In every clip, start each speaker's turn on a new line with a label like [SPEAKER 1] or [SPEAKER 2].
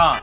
[SPEAKER 1] 자,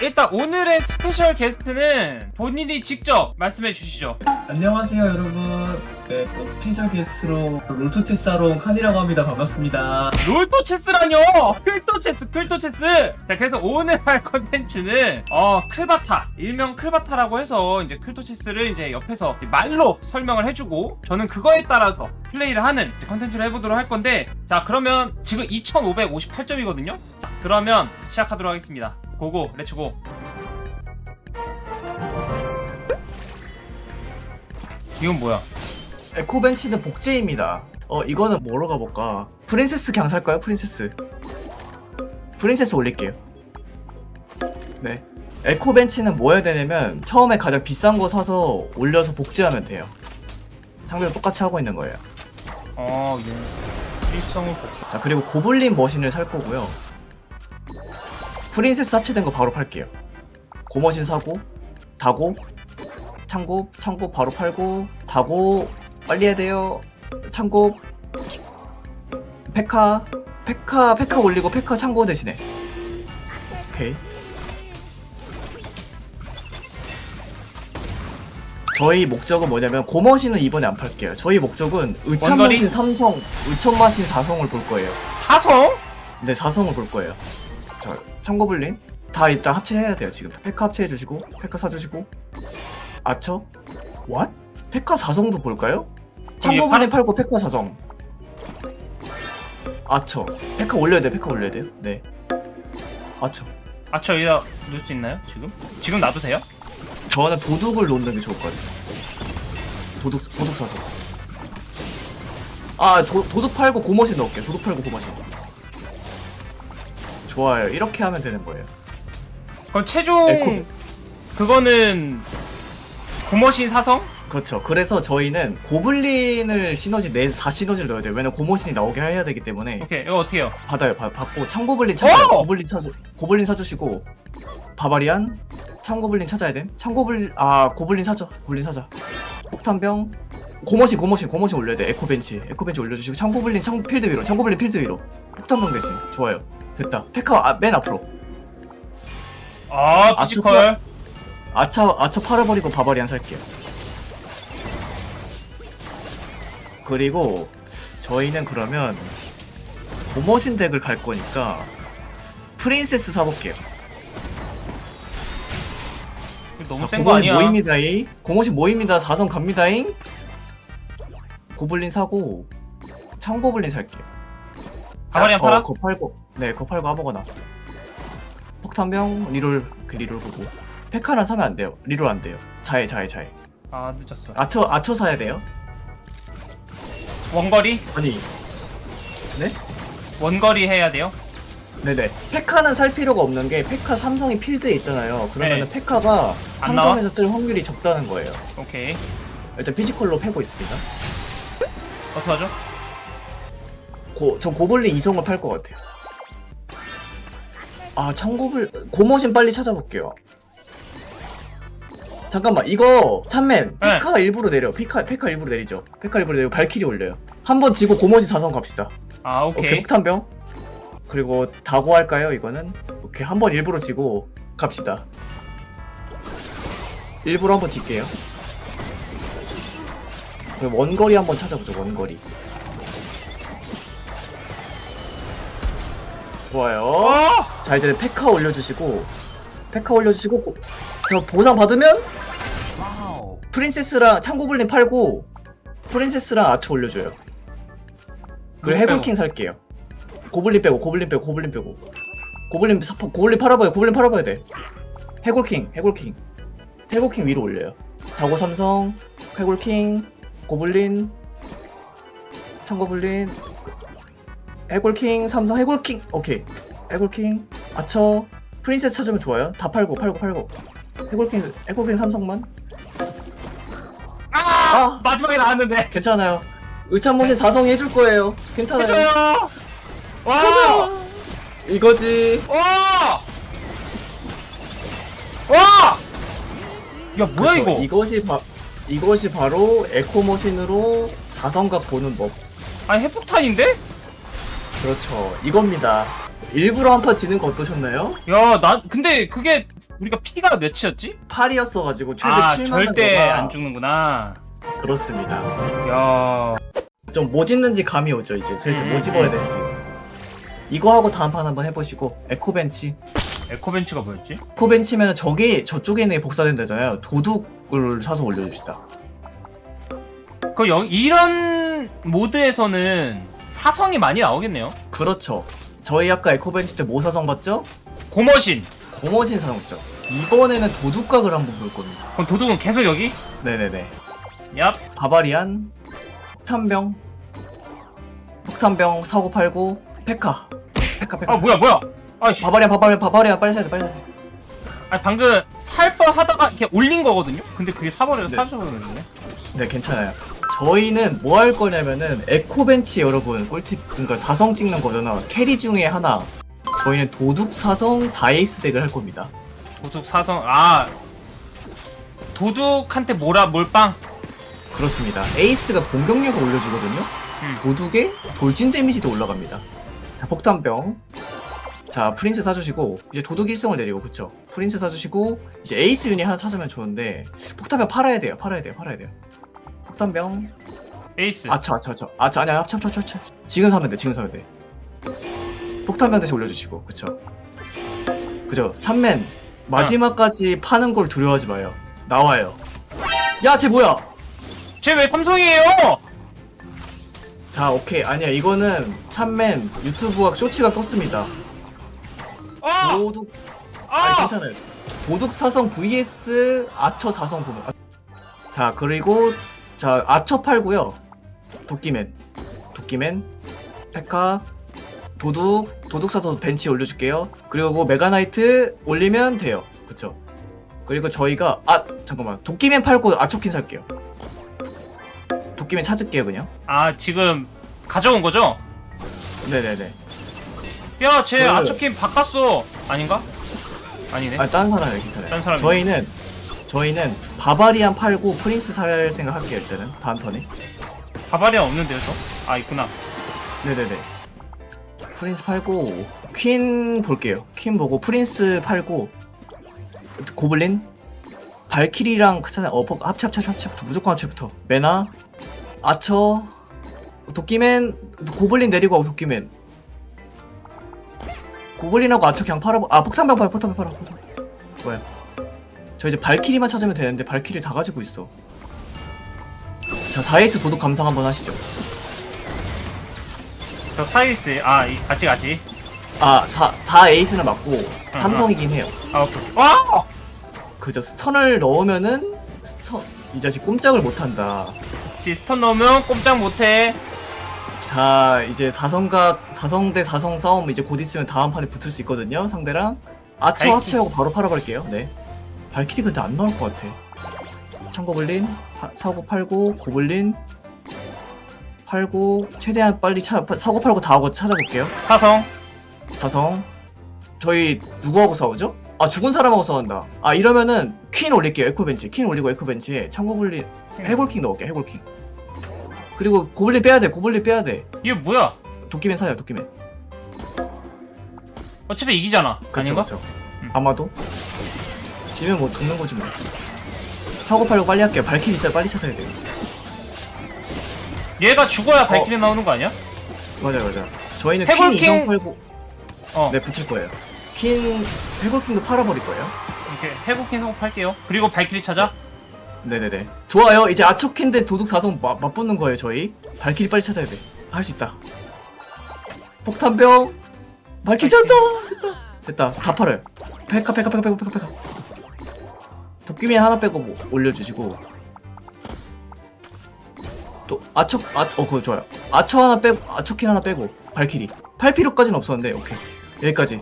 [SPEAKER 1] 일단 오늘의 스페셜 게스트는 본인이 직접 말씀해 주시죠.
[SPEAKER 2] 안녕하세요 여러분 네, 또 스페셜 게스트로 또 롤토체스 하러 온 칸이라고 합니다 반갑습니다
[SPEAKER 1] 롤토 체스라뇨! 클토 체스, 클토 체스! 자, 그래서 오늘 할 컨텐츠는, 어, 클바타. 일명 클바타라고 해서, 이제 클토 체스를 이제 옆에서 말로 설명을 해주고, 저는 그거에 따라서 플레이를 하는 컨텐츠를 해보도록 할 건데, 자, 그러면 지금 2558점이거든요? 자, 그러면 시작하도록 하겠습니다. 고고, 렛츠고. 이건 뭐야?
[SPEAKER 3] 에코벤치는 복제입니다. 어, 이거는 뭐로 가볼까? 프린세스 그냥 살까요? 프린세스. 프린세스 올릴게요. 네. 에코벤치는 뭐 해야 되냐면, 처음에 가장 비싼 거 사서 올려서 복제하면 돼요. 상대도 똑같이 하고 있는 거예요.
[SPEAKER 1] 어, 예. 일성을 복
[SPEAKER 3] 자, 그리고 고블린 머신을 살 거고요. 프린세스 합체된 거 바로 팔게요. 고머신 사고, 다고, 창고, 창고 바로 팔고, 다고, 빨리 해야 돼요. 창고, 페카, 페카, 페카 올리고 페카 창고 대신에. 오케이. 저희 목적은 뭐냐면 고머신은 이번에 안 팔게요. 저희 목적은
[SPEAKER 1] 원거리?
[SPEAKER 3] 의천머신 삼성, 의천마신 사성을 볼 거예요.
[SPEAKER 1] 사성?
[SPEAKER 3] 네, 사성을 볼 거예요. 자, 참고불린 다 일단 합체해야 돼요, 지금. 페카 합체해주시고, 페카 사주시고, 아처? what? 페카 사성도 볼까요? 참고불린 팔고 페카 사성. 아처. 페카 올려야 돼, 페카 올려야 돼요. 네. 아처.
[SPEAKER 1] 아, 저 여기다 넣을 수 있나요? 지금? 지금 놔도 돼요?
[SPEAKER 3] 저는 도둑을 놓는 게 좋을 것 같아요. 도둑, 도둑 사성. 아, 도, 도둑 팔고 고머신 넣을게요. 도둑 팔고 고머신. 좋아요. 이렇게 하면 되는 거예요.
[SPEAKER 1] 그럼 최종
[SPEAKER 3] 에코-
[SPEAKER 1] 그거는 고머신 사성?
[SPEAKER 3] 그렇죠. 그래서 저희는 고블린을 시너지 네, 4 시너지를 넣어야 돼요. 왜냐면 고모신이 나오게 해야 되기 때문에
[SPEAKER 1] 오케이 이거 어떻게 해요?
[SPEAKER 3] 받아요. 받, 받고 참고블린 찾아요.
[SPEAKER 1] 오!
[SPEAKER 3] 고블린 찾아 고블린 사주시고 바바리안 참고블린 찾아야 돼. 참고블린 아 고블린 사줘. 고블린 사자. 폭탄병 고모신 고모신 고모신 올려야 돼. 에코벤치 에코벤치 올려주시고 참고블린 참 필드 위로 참고블린 필드 위로 폭탄병 대신 좋아요. 됐다. 페카 아, 맨 앞으로
[SPEAKER 1] 아
[SPEAKER 3] 아,
[SPEAKER 1] 피지컬
[SPEAKER 3] 아차 아처 팔아버리고 바바리안 살게요. 그리고 저희는 그러면 고머신 덱을 갈 거니까 프린세스 사볼게요.
[SPEAKER 1] 너무
[SPEAKER 3] 자,
[SPEAKER 1] 센거 아니야?
[SPEAKER 3] 모입니다잉. 고머신 모입니다. 4성 갑니다잉. 고블린 사고 참고블린 살게요.
[SPEAKER 1] 바바리안
[SPEAKER 3] 저
[SPEAKER 1] 팔아?
[SPEAKER 3] 거 팔고 네, 거 팔고 아무거나. 폭탄병 리롤 그 리롤 보고 페카는 사면 안 돼요. 리롤 안 돼요. 자해 자해 자해.
[SPEAKER 1] 아 늦었어
[SPEAKER 3] 아처 아처 사야 돼요.
[SPEAKER 1] 원거리?
[SPEAKER 3] 아니
[SPEAKER 1] 원거리 해야 돼요?
[SPEAKER 3] 네네 페카는 살 필요가 없는 게 페카 삼성이 필드에 있잖아요 그러면은
[SPEAKER 1] 네.
[SPEAKER 3] 페카가
[SPEAKER 1] 안 나와?
[SPEAKER 3] 3점에서 뜰 확률이 적다는 거예요
[SPEAKER 1] 오케이
[SPEAKER 3] 일단 피지컬로 패고 있습니다
[SPEAKER 1] 어떡하죠?
[SPEAKER 3] 고, 전 고블린 이성을 팔 것 같아요. 아 참고블 고모신 빨리 찾아볼게요. 잠깐만 이거 참맨
[SPEAKER 1] 네.
[SPEAKER 3] 페카 일부러 내려. 페카, 페카 일부러 내리죠. 페카 일부러 내리고 발키리 올려요. 한 번 지고 고모신 사성 갑시다.
[SPEAKER 1] 아
[SPEAKER 3] 오케이,
[SPEAKER 1] 오케이
[SPEAKER 3] 폭탄병. 그리고 다고 할까요 이거는? 오케이 한 번 일부러 지고 갑시다. 일부러 한번 딜게요. 그럼 원거리 한번 찾아보죠 원거리 좋아요.
[SPEAKER 1] 어!
[SPEAKER 3] 자 이제 페카 올려주시고 페카 올려주시고 고- 저 보상 받으면 프린세스랑 창고블린 팔고 프린세스랑 아처 올려줘요.
[SPEAKER 1] 그리고.
[SPEAKER 3] 해골킹 살게요. 고블린 빼고 고블린 빼고 고블린 빼고. 고블린 사, 고블린 팔아봐요. 고블린 팔아봐야 돼. 해골킹 해골킹. 해골킹 위로 올려요. 다고 삼성 해골킹 고블린 창고블린 해골킹 삼성 해골킹 오케이 해골킹 아처 프린세스 찾으면 좋아요 다 팔고 팔고 팔고 해골킹 해골킹 삼성만
[SPEAKER 1] 아!
[SPEAKER 3] 아
[SPEAKER 1] 마지막에 나왔는데
[SPEAKER 3] 괜찮아요 의찬모신 4성 해줄 거예요 괜찮아요
[SPEAKER 1] 해줘요! 와!
[SPEAKER 3] 이거지
[SPEAKER 1] 와! 와! 야 뭐야
[SPEAKER 3] 그쵸,
[SPEAKER 1] 이거?
[SPEAKER 3] 이것이 바, 이것이 바로 에코머신으로 4성각 보는 법
[SPEAKER 1] 아니 핵폭탄인데?
[SPEAKER 3] 그렇죠 이겁니다 일부러 한 판 지는 거 어떠셨나요?
[SPEAKER 1] 야, 난 근데 그게 우리가 피가 몇이었지?
[SPEAKER 3] 8이었어가지고 최대
[SPEAKER 1] 아,
[SPEAKER 3] 7만
[SPEAKER 1] 절대 안 죽는구나.
[SPEAKER 3] 그렇습니다.
[SPEAKER 1] 야,
[SPEAKER 3] 좀 뭐 짓는지 감이 오죠 이제 슬슬
[SPEAKER 1] 음,
[SPEAKER 3] 뭐 집어야
[SPEAKER 1] 음.
[SPEAKER 3] 될지. 이거 하고 다음 판 한번 해보시고 에코벤치.
[SPEAKER 1] 에코벤치가 뭐였지?
[SPEAKER 3] 에코벤치면 저기 저쪽에 있는 게 복사된다잖아요. 도둑을 사서 올려줍시다.
[SPEAKER 1] 그 여, 이런 모드에서는 사성이 많이 나오겠네요.
[SPEAKER 3] 그렇죠. 저희 아까 에코벤치 때뭐 사성 봤죠?
[SPEAKER 1] 고머신.
[SPEAKER 3] 고머신 사성 봤죠. 이번에는 도둑각을 한번 볼 겁니다.
[SPEAKER 1] 그럼 도둑은 계속 여기?
[SPEAKER 3] 네네네.
[SPEAKER 1] 얍.
[SPEAKER 3] 바바리안, 폭탄병, 폭탄병 사고 팔고 페카, 페카 페카.
[SPEAKER 1] 아, 뭐야, 뭐야. 아이씨.
[SPEAKER 3] 바바리안 바바리안 바바리안 빨리 사야 돼 빨리 사야 돼.
[SPEAKER 1] 아니, 방금 살 뻔 하다가 이렇게 올린 거거든요? 근데 그게 사버려서
[SPEAKER 3] 네.
[SPEAKER 1] 사져버렸네.
[SPEAKER 3] 네 괜찮아요. 저희는 뭐 할 거냐면은 에코벤치 여러분 꿀팁 그러니까 사성 찍는 거잖아. 캐리 중에 하나. 저희는 도둑 사성 4에이스 덱을 할 겁니다.
[SPEAKER 1] 도둑 사성, 아. 도둑한테 뭐라, 몰빵?
[SPEAKER 3] 그렇습니다. 에이스가 공격력을 올려주거든요.
[SPEAKER 1] 음.
[SPEAKER 3] 도둑에 돌진 데미지도 올라갑니다. 자, 폭탄병. 자, 프린스 사주시고, 이제 도둑 1승을 내리고, 그쵸? 프린스 사주시고, 이제 에이스 유닛 하나 찾으면 좋은데, 폭탄병 팔아야 돼요, 팔아야 돼요, 팔아야 돼요. 폭탄병.
[SPEAKER 1] 에이스.
[SPEAKER 3] 아차, 아차, 아차. 아차, 아니야, 합쳐, 합쳐, 합쳐. 지금 사면 돼, 지금 사면 돼. 폭탄병 대신 올려주시고, 그쵸? 그죠? 3맨. 마지막까지 파는 걸 두려워하지 마요. 나와요. 야, 쟤 뭐야?
[SPEAKER 1] 쟤 왜 삼성이에요?
[SPEAKER 3] 자, 오케이. 아니야, 이거는 참맨 유튜브가 쇼츠가 떴습니다.
[SPEAKER 1] 아!
[SPEAKER 3] 도둑, 아니,
[SPEAKER 1] 아!
[SPEAKER 3] 괜찮아요. 도둑 사성 vs 아처 사성 보면. 아, 자, 그리고, 자, 아처 팔고요. 도끼맨. 도끼맨. 페카. 도둑. 도둑 사서 벤치 올려줄게요. 그리고 메가나이트 올리면 돼요. 그쵸? 그리고 저희가, 아, 잠깐만. 도끼맨 팔고 아처킨 살게요. 도끼맨 찾을게요, 그냥.
[SPEAKER 1] 아, 지금 가져온 거죠?
[SPEAKER 3] 네네네.
[SPEAKER 1] 야, 쟤
[SPEAKER 3] 그-
[SPEAKER 1] 아초킨 바꿨어. 아닌가? 아니네.
[SPEAKER 3] 아, 다른 사람이에요, 괜찮아요.
[SPEAKER 1] 딴 사람이요?
[SPEAKER 3] 저희는, 저희는 바바리안 팔고 프린스 살 생각 할게요, 일단은. 다음 턴에.
[SPEAKER 1] 바바리안 없는데요, 저? 아, 있구나.
[SPEAKER 3] 네네네. 프린스 팔고, 퀸 볼게요. 퀸 보고, 프린스 팔고, 고블린? 발키리랑 크차나, 어, 버- 합체, 합체, 합체, 합체, 무조건 합체부터. 메나, 아처, 도끼맨, 고블린 내리고 도끼맨. 고블린하고 아처 그냥 팔아, 아, 폭탄병 팔아, 폭탄병 팔아, 폭탄. 뭐야. 저 이제 발키리만 찾으면 되는데, 발키리 다 가지고 있어. 자, 4에이스 도둑 감상 한번 하시죠.
[SPEAKER 1] 저 사이스, 아, 이- 아직, 아직.
[SPEAKER 3] 아, 4, 4에이스는 맞고, 삼성이긴 해요.
[SPEAKER 1] 아, 오케이. 와!
[SPEAKER 3] 그저 스턴을 넣으면은, 스턴, 이 자식 꼼짝을 못한다.
[SPEAKER 1] 시스턴 넣으면 꼼짝 못해.
[SPEAKER 3] 자, 이제 4성각, 4성 대 4성 싸움 이제 곧 있으면 다음 판에 붙을 수 있거든요, 상대랑.
[SPEAKER 1] 발키-
[SPEAKER 3] 합체하고 바로 팔아볼게요, 네. 발키리 근데 안 나올 것 같아. 청고블린, 파- 사고 팔고, 고블린, 팔고, 최대한 빨리 차, 사고 팔고 다 하고 찾아볼게요.
[SPEAKER 1] 사성.
[SPEAKER 3] 사성. 저희 누구하고 싸우죠? 아 죽은 사람하고 싸운다. 아 이러면은 퀸 올릴게요. 에코벤치. 퀸 올리고 에코벤치에 창고블린 해골킹 넣을게. 해골킹. 그리고 고블린 빼야 돼. 고블린 빼야 돼.
[SPEAKER 1] 이게 뭐야?
[SPEAKER 3] 도끼맨 사요. 도끼맨.
[SPEAKER 1] 어차피 이기잖아.
[SPEAKER 3] 그쵸,
[SPEAKER 1] 아닌가?
[SPEAKER 3] 그쵸.
[SPEAKER 1] 음.
[SPEAKER 3] 아마도. 지면 뭐 죽는 거지 뭐. 사고 팔고 빨리 할게요. 발키리 있어요. 빨리 찾아야 돼요.
[SPEAKER 1] 얘가 죽어야
[SPEAKER 3] 어.
[SPEAKER 1] 발키리 나오는 거 아니야?
[SPEAKER 3] 맞아요, 맞아요. 저희는
[SPEAKER 1] 해골킹-
[SPEAKER 3] 퀸 이성 팔고
[SPEAKER 1] 어.
[SPEAKER 3] 네 붙일 거예요. 퀸 해골킹도 팔아버릴 거예요.
[SPEAKER 1] 이렇게 회복킹 성공할게요. 그리고 발키리 찾아.
[SPEAKER 3] 네네네. 좋아요. 이제 아초캔데 도둑 사성 마- 맞붙는 거예요, 저희. 발키리 빨리 찾아야 돼. 할 수 있다. 폭탄병. 발키리 찾았다. 됐다. 됐다. 다 팔아요. 페카, 페카, 페카, 페카, 페카, 페카. 도끼맨 하나 빼고 뭐 올려주시고. 또, 아초, 아, 어, 그거 좋아요. 아처 하나 빼고, 아초캔 하나 빼고, 발키리. 팔 필요까지는 없었는데, 오케이. 여기까지.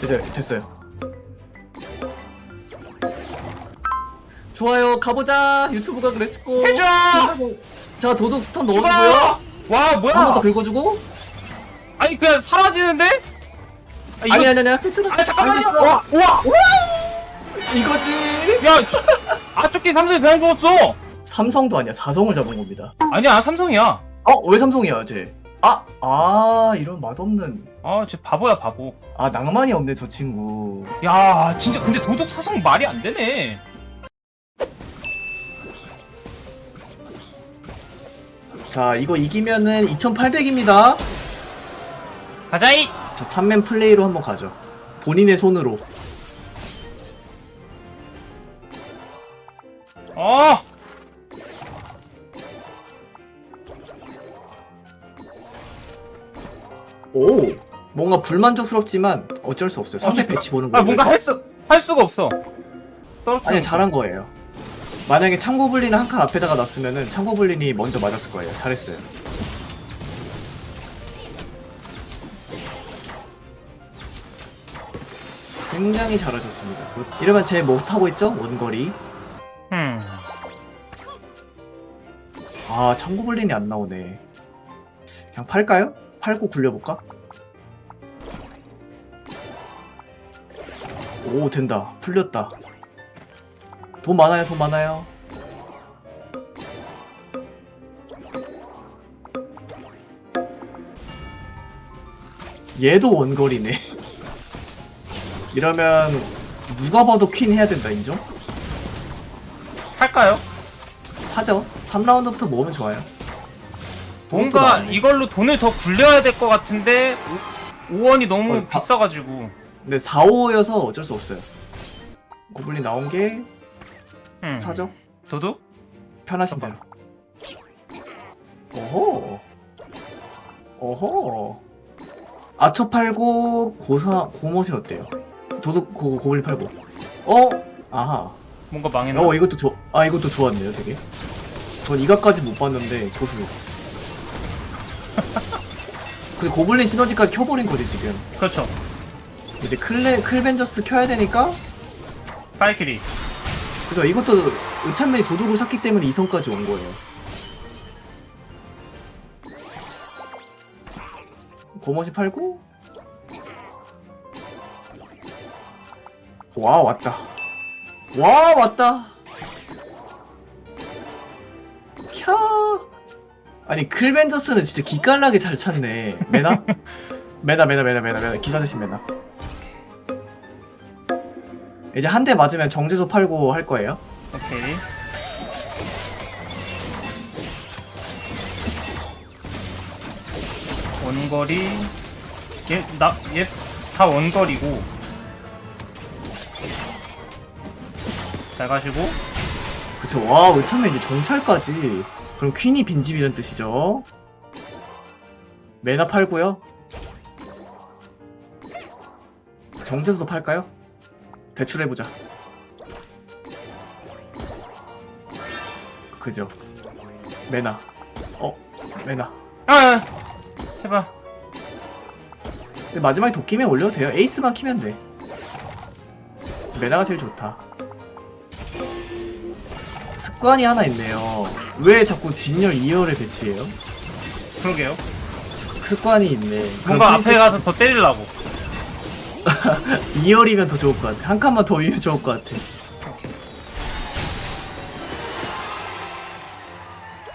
[SPEAKER 3] 됐어요. 됐어요. 좋아요. 가보자. 유튜브가 그랬고.
[SPEAKER 1] 해줘!
[SPEAKER 3] 자, 도둑 스턴! 넣어주고요.
[SPEAKER 1] 와, 뭐야?
[SPEAKER 3] 한번더 긁어주고.
[SPEAKER 1] 아니, 그냥 사라지는데? 아, 이거...
[SPEAKER 3] 아니, 아니, 아니. 괜찮아.
[SPEAKER 1] 아, 잠깐만요.
[SPEAKER 3] 할수 있어.
[SPEAKER 1] 와, 와,
[SPEAKER 3] 이거지.
[SPEAKER 1] 야, 씨. 아초키 삼성이 그냥 죽었어.
[SPEAKER 3] 삼성도 아니야. 사성을 잡은 겁니다.
[SPEAKER 1] 아니야, 삼성이야.
[SPEAKER 3] 어, 왜 삼성이야, 쟤? 아! 아 이런 맛없는
[SPEAKER 1] 아, 쟤 바보야, 바보.
[SPEAKER 3] 아 낭만이 없네 저 친구
[SPEAKER 1] 야, 진짜 근데 도둑 사성 말이 안 되네.
[SPEAKER 3] 자 이거 이기면은 2800입니다
[SPEAKER 1] 가자이!
[SPEAKER 3] 자 참맨 플레이로 한번 가죠 본인의 손으로
[SPEAKER 1] 어!
[SPEAKER 3] 오 뭔가 불만족스럽지만 어쩔 수 없어요 300 배치 보는
[SPEAKER 1] 아,
[SPEAKER 3] 거예요
[SPEAKER 1] 뭔가 할 수, 할 수가 없어. 떨어뜨려.
[SPEAKER 3] 아니 잘한 거예요 만약에 창고블린을 한 칸 앞에다가 놨으면은 창고블린이 먼저 맞았을 거예요 잘했어요 굉장히 잘하셨습니다 굿. 이러면 제 못하고 있죠? 원거리 아 창고블린이 안 나오네 그냥 팔까요? 팔고 굴려볼까? 오 된다 풀렸다 돈 많아요 돈 많아요 얘도 원거리네 이러면 누가 봐도 퀸 해야 된다 인정?
[SPEAKER 1] 살까요?
[SPEAKER 3] 사죠 3라운드부터 모으면 좋아요
[SPEAKER 1] 뭔가. 이걸로 돈을 더 굴려야 될 것 같은데 5, 원이 너무
[SPEAKER 3] 어, 바-
[SPEAKER 1] 비싸가지고
[SPEAKER 3] 근데 4, 5여서 어쩔 수 없어요. 고블린 나온 게
[SPEAKER 1] 음.
[SPEAKER 3] 사죠?
[SPEAKER 1] 도둑?
[SPEAKER 3] 편하신 대로. 오호. 오호. 아처 팔고 고사 고모시 어때요? 도둑 고, 고블린 팔고. 어? 아하.
[SPEAKER 1] 뭔가 망했나?
[SPEAKER 3] 어 이것도 좋. 아 이것도 좋았네요, 되게. 전 이가까지 못 봤는데 고수. 그 고블린 시너지까지 켜버린 거지 지금.
[SPEAKER 1] 그렇죠.
[SPEAKER 3] 이제 클레 클벤저스 켜야 되니까?
[SPEAKER 1] 파이키리.
[SPEAKER 3] 그죠 이것도 의찬맨이 도둑을 샀기 때문에 이성까지 온 거예요. 고머시 팔고? 와 왔다. 와 왔다 캬 아니 클벤저스는 진짜 기깔나게 잘 찾네. 메나? 메나 메나 메나 메나 메나. 기사 대신 메나. 이제 한 대 맞으면 정제소 팔고 할 거예요?
[SPEAKER 1] 오케이. 원거리. 얘나얘 다 원거리고. 잘 가시고
[SPEAKER 3] 그쵸. 와 의참면 이제 정찰까지. 그럼 퀸이 빈집이란 뜻이죠. 메나 팔고요. 정제소도 팔까요? 대출해보자. 그죠. 메나 어 메나
[SPEAKER 1] 아 제발
[SPEAKER 3] 근데 마지막에 도끼면 올려도 돼요. 에이스만 키면 돼. 메나가 제일 좋다 습관이 하나 있네요 왜 자꾸 뒷열 2열에 배치해요?
[SPEAKER 1] 그러게요
[SPEAKER 3] 습관이 있네.
[SPEAKER 1] 뭔가 앞에 가서 더 때리려고
[SPEAKER 3] 2열이면 더 좋을 것 같아. 한 칸만 더 위면 좋을 것 같아.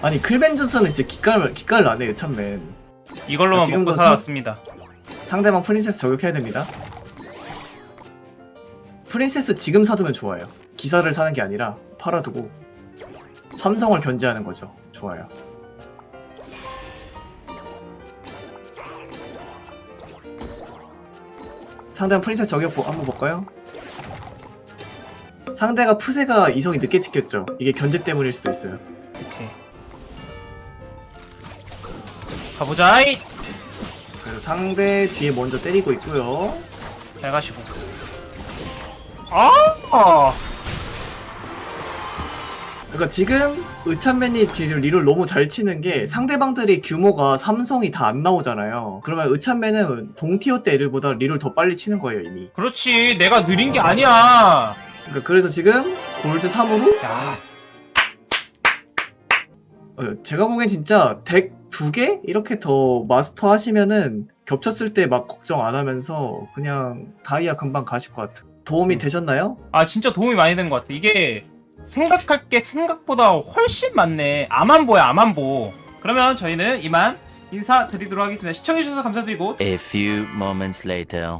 [SPEAKER 3] 아니 클벤전스는 진짜 기깔 기깔 나네 참맨.
[SPEAKER 1] 이걸로만
[SPEAKER 3] 아, 지금도
[SPEAKER 1] 먹고
[SPEAKER 3] 참-
[SPEAKER 1] 살았습니다
[SPEAKER 3] 상대방 프린세스 저격해야 됩니다. 프린세스 지금 사두면 좋아요. 기사를 사는 게 아니라 팔아두고 삼성을 견제하는 거죠. 좋아요. 상대방 프린세스 저격 보- 한번 볼까요? 상대가 푸세가 이성이 늦게 찍혔죠. 이게 견제 때문일 수도 있어요.
[SPEAKER 1] 오케이 가보자이
[SPEAKER 3] 그래서 상대 뒤에 먼저 때리고 있고요.
[SPEAKER 1] 잘 가시고 아
[SPEAKER 3] 그러니까 지금 의찬맨이 지금 리를 너무 잘 치는 게 상대방들이 규모가 삼성이 다 안 나오잖아요. 그러면 의찬맨은 동티어 때 애들보다 리를 더 빨리 치는 거예요 이미.
[SPEAKER 1] 그렇지 내가 느린 게 아니야
[SPEAKER 3] 그러니까 그래서 지금 골드 3으로
[SPEAKER 1] 야
[SPEAKER 3] 어, 제가 보기엔 진짜 덱 두 개 이렇게 더 마스터 하시면은 겹쳤을 때 막 걱정 안 하면서 그냥 다이아 금방 가실 것 같아. 도움이 되셨나요?
[SPEAKER 1] 아 진짜 도움이 많이 된 것 같아. 이게 생각할 게 생각보다 훨씬 많네. 암안보야 암안보. 그러면 저희는 이만 인사드리도록 하겠습니다. 시청해주셔서 감사드리고
[SPEAKER 4] A few moments later.